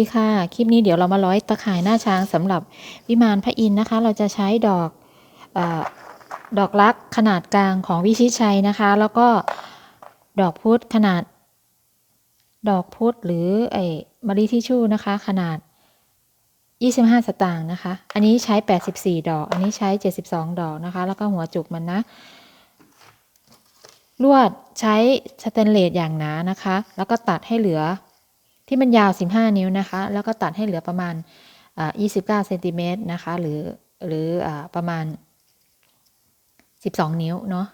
ดีค่ะ คลิปนี้เดี๋ยวเรามาร้อยตะข่ายหน้าช้างสำหรับวิมานพระอินทร์นะคะ เราจะใช้ดอกอดอกรักขนาดกลางของวิชิตชัยนะคะ แล้วก็ดอกพุธขนาด ดอกพุธหรือไอ้มะลิทิชชู่นะคะ ขนาด 25 สตางค์นะคะ อันนี้ใช้ 84 ดอก อันนี้ใช้ 72 ดอกนะคะ แล้วก็หัวจุกมันนะลวดใช้สแตนเลสอย่างหนานะคะ แล้วก็ตัดให้เหลือ ที่มันยาว 15 นิ้วนะคะ แล้วก็ตัดให้เหลือประมาณอ่า29เซนติเมตรนะคะ หรือหรืออประมาณ 12 นิ้วเนาะ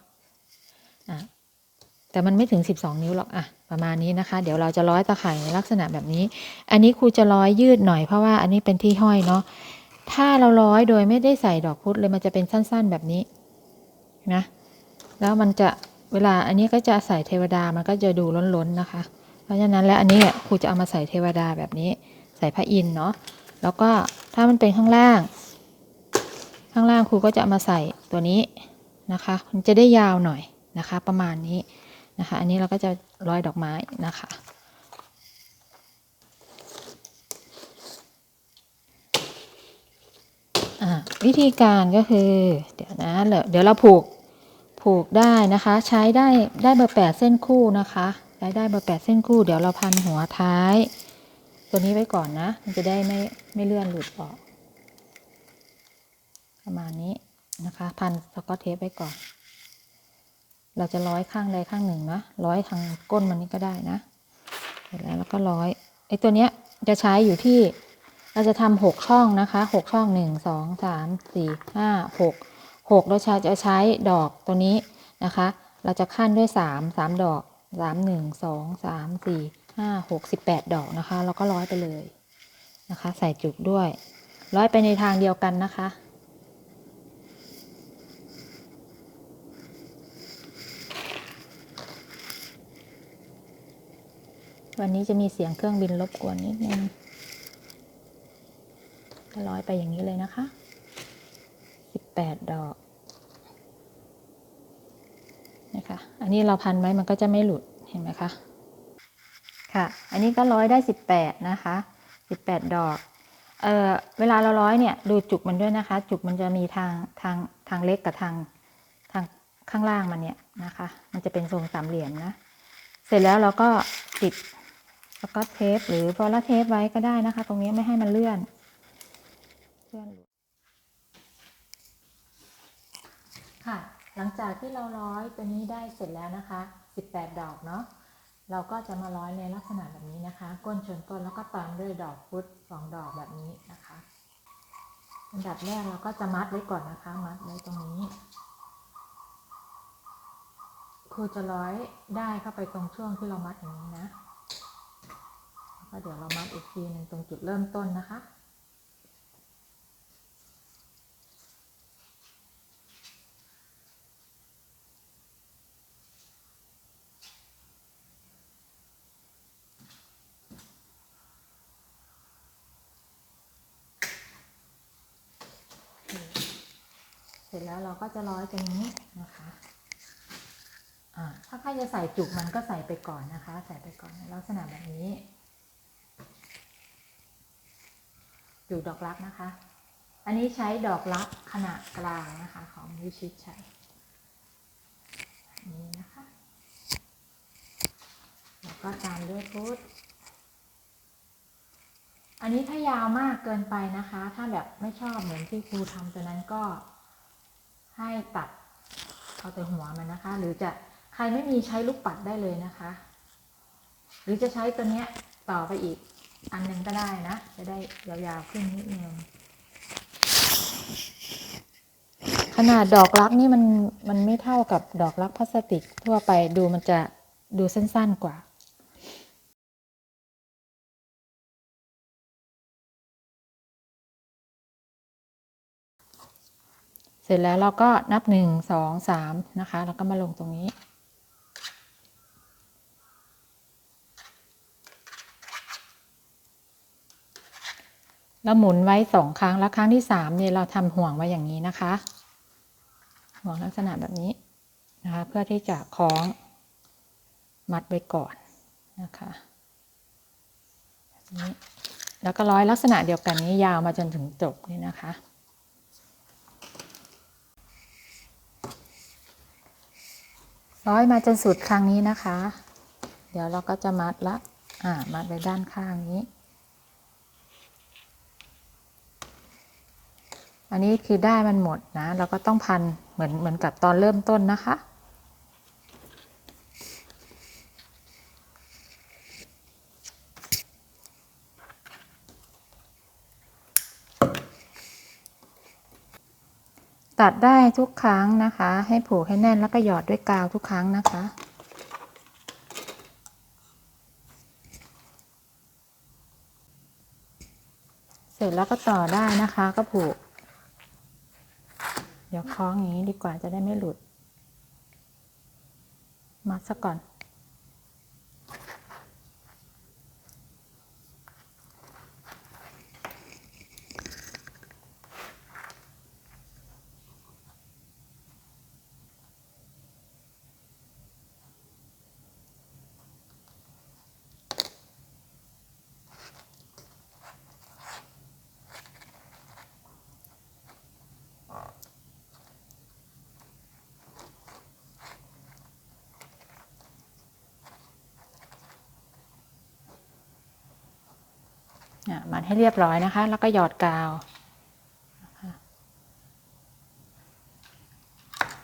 ะแต่มันไม่ถึง 12 นิ้วหรอกอะประมาณนี้นะคะ เดี๋ยวเราจะร้อยตะข่ายในลักษณะแบบนี้ อันนี้ครูจะร้อยยืดหน่อยเพราะว่าอันนี้เป็นที่ห้อยเนาะถ้าเราร้อยโดยไม่ได้ใส่ดอกพุธเลยมันจะเป็นสั้นๆแบบนี้นะแล้วมันจะเวลาอันนี้ก็จะใส่เทวดามันก็จะดูล้นๆนะคะ เพราะฉะนั้นแล้วอันนี้ครูจะเอามาใส่เทวดาแบบนี้ ใส่พระอินทร์เนาะแล้วก็ถ้ามันเป็นข้างล่าง ข้างล่างครูก็จะเอามาใส่ตัวนี้นะคะ มันจะได้ยาวหน่อยนะคะ ประมาณนี้นะคะ อันนี้เราก็จะร้อยดอกไม้นะคะวิธีการก็คือ เดี๋ยวนะเดี๋ยวเราผูกผูกได้นะคะ ใช้ได้ได้เบอร์แปดเส้นคู่นะคะ ใช้ได้เบอร์แปดเส้นคู่ เดี๋ยวเราพันหัวท้าย ตัวนี้ไว้ก่อนนะ มันจะได้ไม่ไม่เลื่อนหลุดออก ประมาณนี้นะคะ พันสกอตเทปไว้ก่อน เราจะร้อยข้างใดข้างหนึ่งนะ ร้อยทางก้นมันนี้ก็ได้นะ เสร็จแล้วแล้วก็ร้อย ไอ้ตัวเนี้ยจะใช้อยู่ที่เราจะทำหกช่องนะคะหกช่องหนึ่งสองสามสี่ห้าหกหกเราจะใช้ดอกตัวนี้นะคะ เราจะขั้นด้วยสามสามดอก สามหนึ่งสองสามสี่ห้าหกสิบแปดดอกนะคะ แล้วก็ร้อยไปเลยนะคะ ใส่จุกด้วย ร้อยไปในทางเดียวกันนะคะ วันนี้จะมีเสียงเครื่องบินรบกวนนิดนึงร้อยไปอย่างนี้เลยนะคะสิบแปดดอกนะ คะอันนี้เราพันไว้มันก็จะไม่หลุดเห็นไหมคะค่ะ อันนี้ก็ร้อยได้สิบแปดนะคะสิบแปดดอกเออเวลาเราร้อยเนี่ยดูจุกมันด้วยนะคะ จุกมันจะมีทางทางทางเล็กกับทางทางข้างล่างมันเนี่ยนะคะ มันจะเป็นทรงสามเหลี่ยมนะ เสร็จแล้วเราก็ติดสกอตเทปหรือพอลาเทปไว้ก็ได้นะคะ ตรงนี้ไม่ให้มันเลื่อนเพื่อนค่ะ หลังจากที่เราร้อยตัวนี้ได้เสร็จแล้วนะคะ 18 ดอกเนาะเราก็จะมาร้อยในลักษณะแบบนี้นะคะ ก้นชนก้นแล้วก็ตามด้วยดอกพุธสองดอกแบบนี้นะคะอันดับแรกเราก็จะมัดไว้ก่อนนะคะ มัดไว้ตรงนี้ครูจะร้อยได้เข้าไปตรงช่วงที่เรามัดอย่างนี้นะแล้วก็เดี๋ยวเรามัดอีกทีหนึ่งตรงจุดเริ่มต้นนะคะ แล้วเราก็จะร้อยตรงนี้นะคะอ่าถ้าใครจะใส่จุกมันก็ใส่ไปก่อนนะคะ ใส่ไปก่อนลักษณะแบบนี้จุกดอกรักนะคะ อันนี้ใช้ดอกรักขนาดกลางนะคะ ของวิชิตชัยนี่นะคะ แล้วก็ตามด้วยพุธอันนี้ถ้ายาวมากเกินไปนะคะ ถ้าแบบไม่ชอบเหมือนที่ครูทำตัวนั้นก็ ให้ตัดเอาแต่หัวมันนะคะ หรือจะใครไม่มีใช้ลูกปัดได้เลยนะคะ หรือจะใช้ตัวเนี้ยต่อไปอีกอันหนึ่งก็ได้นะ จะได้ยาวๆขึ้นนิดนึงขนาดดอกรักนี่มันมันไม่เท่ากับดอกรักพลาสติกทั่วไปดูมันจะดูสั้นๆกว่า เสร็จแล้วเราก็นับหนึ่งสองสามนะคะ แล้วก็มาลงตรงนี้ แล้วหมุนไว้สองครั้ง แล้วครั้งที่สามเนี่ยเราทำห่วงไว้อย่างนี้นะคะ ห่วงลักษณะแบบนี้นะคะ เพื่อที่จะคล้องมัดไว้ก่อนนะคะแบบนี้แล้วก็ร้อยลักษณะเดียวกันนี้ยาวมาจนถึงจบนี่นะคะ ร้อยมาจนสุดครั้งนี้นะคะ เดี๋ยวเราก็จะมัดละอ่ามัดไปด้านข้างนี้ อันนี้คือได้มันหมดนะ เราก็ต้องพันเหมือนเหมือนกับตอนเริ่มต้นนะคะ ตัดได้ทุกครั้งนะคะ ให้ผูกให้แน่นแล้วก็หยอดด้วยกาวทุกครั้งนะคะ เสร็จแล้วก็ต่อได้นะคะก็ผูก เดี๋ยวคล้องอย่างนี้ดีกว่าจะได้ไม่หลุด มัดซะก่อน อะมัดให้เรียบร้อยนะคะ แล้วก็หยอดกาว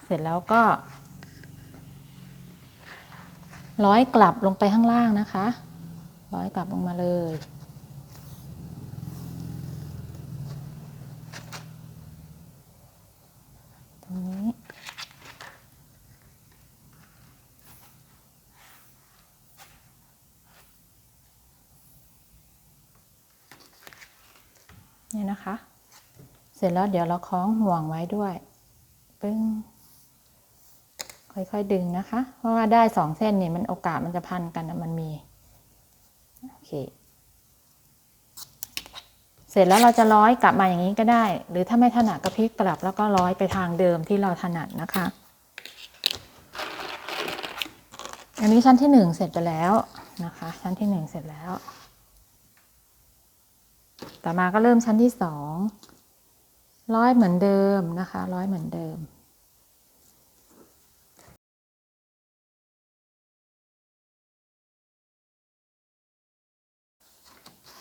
เสร็จแล้วก็ ร้อยกลับลงไปข้างล่างนะคะ ร้อยกลับลงมาเลย นี่ยนะคะ เสร็จแล้วเดี๋ยวเราคล้องห่วงไว้ด้วยปึ้งค่อยๆดึงนะคะ เพราะว่าได้สองเส้นนี่มันโอกาสมันจะพันกันนะมันมีโอเคเสร็จแล้วเราจะร้อยกลับมาอย่างนี้ก็ได้ หรือถ้าไม่ถนัดก็พลิกกลับ แล้วก็ร้อยไปทางเดิมที่เราถนัดนะคะ อันนี้ชั้นที่หนึ่งเสร็จไปแล้วนะคะ ชั้นที่หนึ่งเสร็จแล้ว ต่อมาก็เริ่มชั้นที่สองร้อยเหมือนเดิมนะคะ ร้อยเหมือนเดิม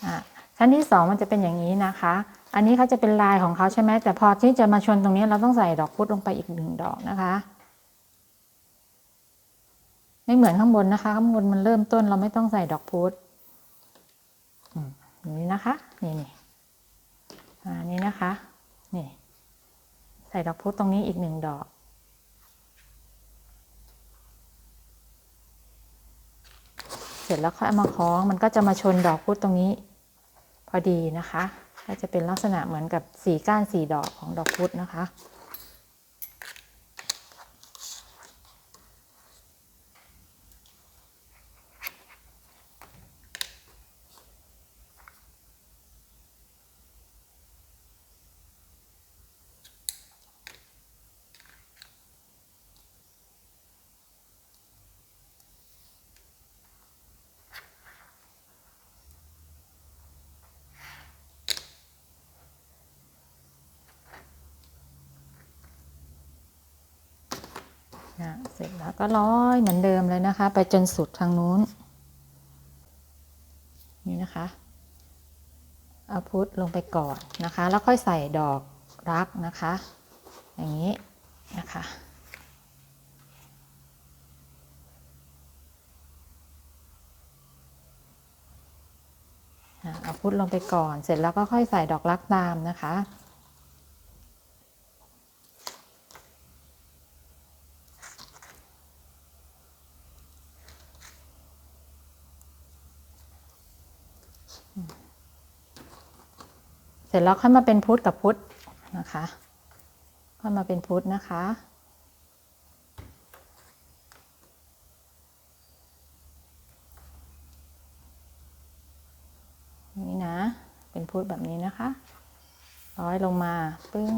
อะชั้นที่สองมันจะเป็นอย่างนี้นะคะ อันนี้เขาจะเป็นลายของเขาใช่ไหมแต่พอที่จะมาชนตรงนี้เราต้องใส่ดอกพุธลงไปอีกหนึ่งดอกนะคะ ไม่เหมือนข้างบนนะคะ ข้างบนมันเริ่มต้นเราไม่ต้องใส่ดอกพุธ อย่างนี้นะคะ นี่นี่อ่านี่นะคะ นี่ ใส่ดอกพุธตรงนี้อีกหนึ่งดอกเสร็จแล้วค่อยเอามาคล้องมันก็จะมาชนดอกพุธตรงนี้ พอดีนะคะ ก็จะเป็นลักษณะเหมือนกับสีก้านสีดอกของดอกพุธนะคะ อะเสร็จแล้วก็ร้อยเหมือนเดิมเลยนะคะ ไปจนสุดทางนู้น นี่นะคะเอาพุทลงไปก่อนนะคะ แล้วค่อยใส่ดอกรักนะคะ อย่างนี้นะคะอะเอาพุทลงไปก่อน เสร็จแล้วก็ค่อยใส่ดอกรักตามนะคะ เสร็จแล้วค่อยมาเป็นพุทธกับพุทธนะคะค่อยมาเป็นพุทธนะคะนี่นะ เป็นพุทธแบบนี้นะคะ ร้อยลงมาปึ้ง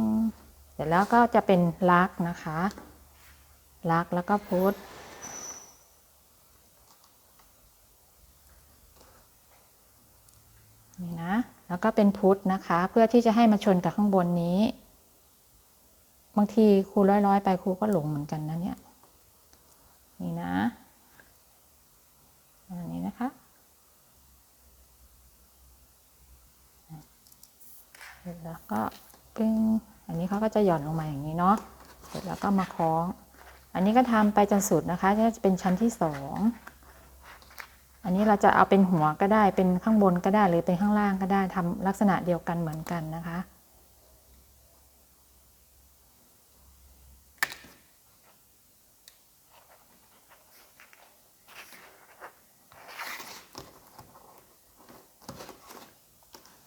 เสร็จแล้วก็จะเป็นลักนะคะ ลักแล้วก็พุทธ นี่นะ ก็เป็นพุทธนะคะ เพื่อที่จะให้มาชนกับข้างบนนี้ บางทีครูร้อยๆ ไปครูก็หลงเหมือนกันนะเนี่ยนี่นะอันนี้นะคะเสร็จแล้วก็ปึ้งอันนี้เขาก็จะหย่อนลงมาอย่างนี้เนาะเสร็จแล้วก็มาคล้อง อันนี้ก็ทำไปจนสุดนะคะก็จะเป็นชั้นที่สอง อันนี้เราจะเอาเป็นหัวก็ได้เป็นข้างบนก็ได้หรือเป็นข้างล่างก็ได้ทำลักษณะเดียวกันเหมือนกันนะคะ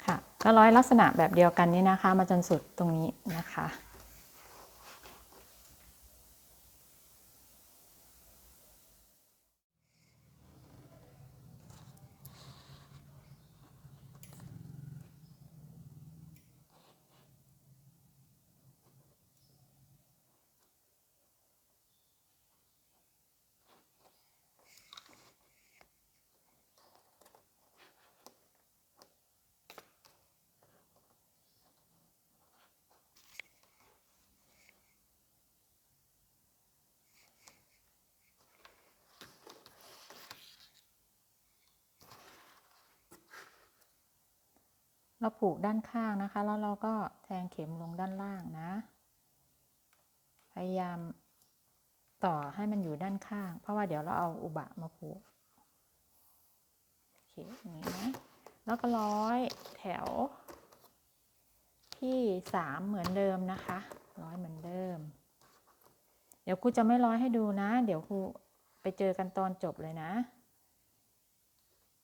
ค่ะก็ร้อยลักษณะแบบเดียวกันนี้นะคะ มาจนสุดตรงนี้นะคะ เราผูกด้านข้างนะคะ แล้วเราก็แทงเข็มลงด้านล่างนะ พยายามต่อให้มันอยู่ด้านข้าง เพราะว่าเดี๋ยวเราเอาอุบะมาผูกโอเคอย่างนี้นะแล้วก็ร้อยแถว ที่สามเหมือนเดิมนะคะ ร้อยเหมือนเดิม เดี๋ยวครูจะไม่ร้อยให้ดูนะ เดี๋ยวครูไปเจอกันตอนจบเลยนะ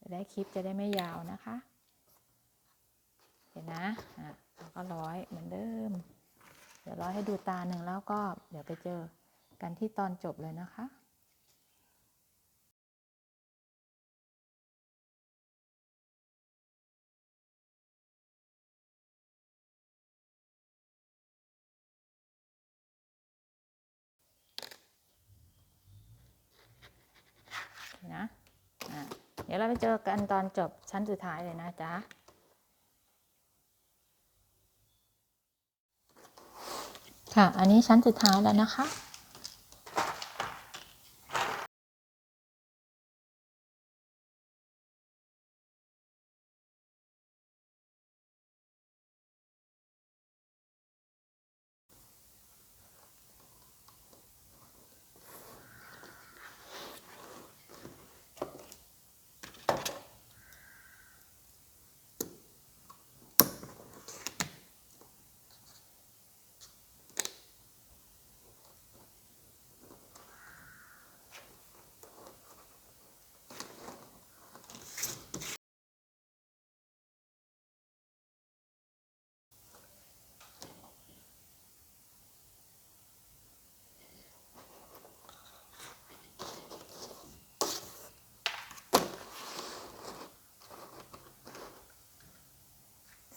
จะได้คลิปจะได้ไม่ยาวนะคะ เห็นนะอะแล้วก็ร้อยเหมือนเดิม เดี๋ยวร้อยให้ดูตาหนึ่งแล้วก็เดี๋ยวไปเจอกันที่ตอนจบเลยนะคะนะอะเดี๋ยวเราไปเจอกันตอนจบชั้นสุดท้ายเลยนะจ๊ะ ค่ะ อันนี้ชั้นสุดท้ายแล้วนะคะ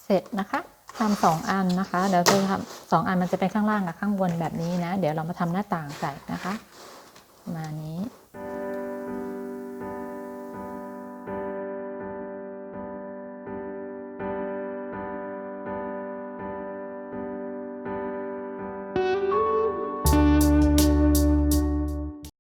เสร็จนะคะทำสองอันนะคะ เดี๋ยวจะทำสองอันมันจะเป็นข้างล่างกับข้างบนแบบนี้นะ เดี๋ยวเรามาทำหน้าต่างใส่นะคะ มานี้